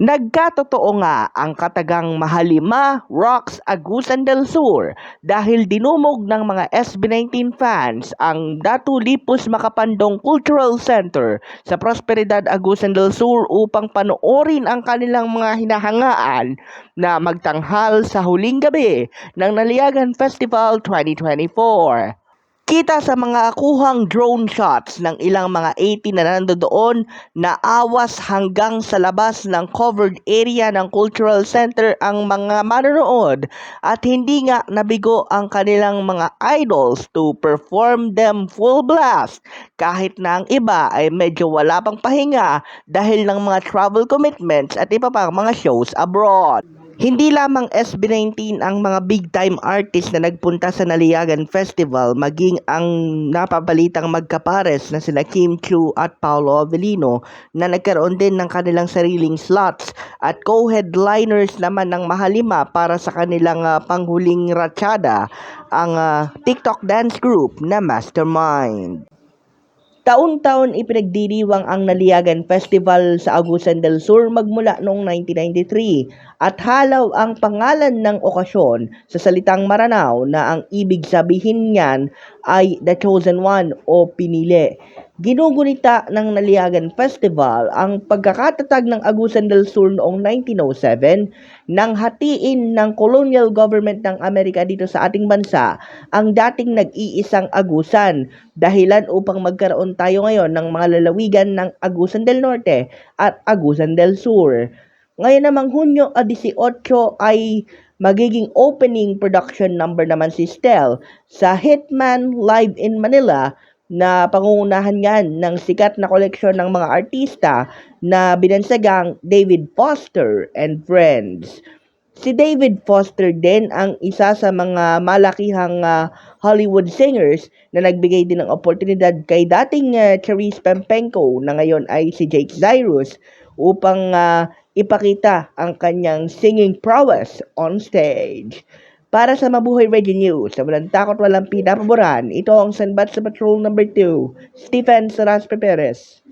Nagkatotoo nga ang katagang Mahalima Rocks Agusan del Sur dahil dinumog ng mga SB19 fans ang Datu Lipus Makapandong Cultural Center sa Prosperidad Agusan del Sur upang panoorin ang kanilang mga hinahangaan na magtanghal sa huling gabi ng Naliagan Festival 2024. Kita sa mga kuhang drone shots ng ilang mga 80 na nandoon na awas hanggang sa labas ng covered area ng cultural center ang mga manonood at hindi nga nabigo ang kanilang mga idols to perform them full blast kahit na ang iba ay medyo wala pang pahinga dahil ng mga travel commitments at iba pang mga shows abroad. Hindi lamang SB19 ang mga big time artist na nagpunta sa Naliagan Festival maging ang napapalitang magkapares na sina Kim Chu at Paolo Avellino na nagkaroon din ng kanilang sariling slots at co-headliners naman ng Mahalima para sa kanilang ah, panghuling ratsyada ang ah, TikTok dance group na Mastermind. Taon-taon ipinagdiriwang ang Naliagan Festival sa Agusan del Sur magmula noong 1993 at halaw ang pangalan ng okasyon sa salitang Maranao na ang ibig sabihin niyan ay The Chosen One o Pinili. Ginugunita ng Naliagan Festival ang pagkakatatag ng Agusan del Sur noong 1907 nang hatiin ng colonial government ng Amerika dito sa ating bansa ang dating nag-iisang Agusan dahilan upang magkaroon tayo ngayon ng mga lalawigan ng Agusan del Norte at Agusan del Sur. Ngayon namang Hunyo 18 ay magiging opening production number naman si Stel sa Hitman Live in Manila na pangungunahan yan ng sikat na koleksyon ng mga artista na binansagang David Foster and Friends. Si David Foster din ang isa sa mga malakihang ah, Hollywood singers na nagbigay din ng oportunidad kay dating uh, Charisse Pempenko na ngayon ay si Jake Cyrus upang ah, ipakita ang kanyang singing prowess on stage. Para sa Mabuhay Radio News, sa walang takot walang pinapaboran, ito ang Sanbat sa Patrol number 2, Stephen Saras Perez.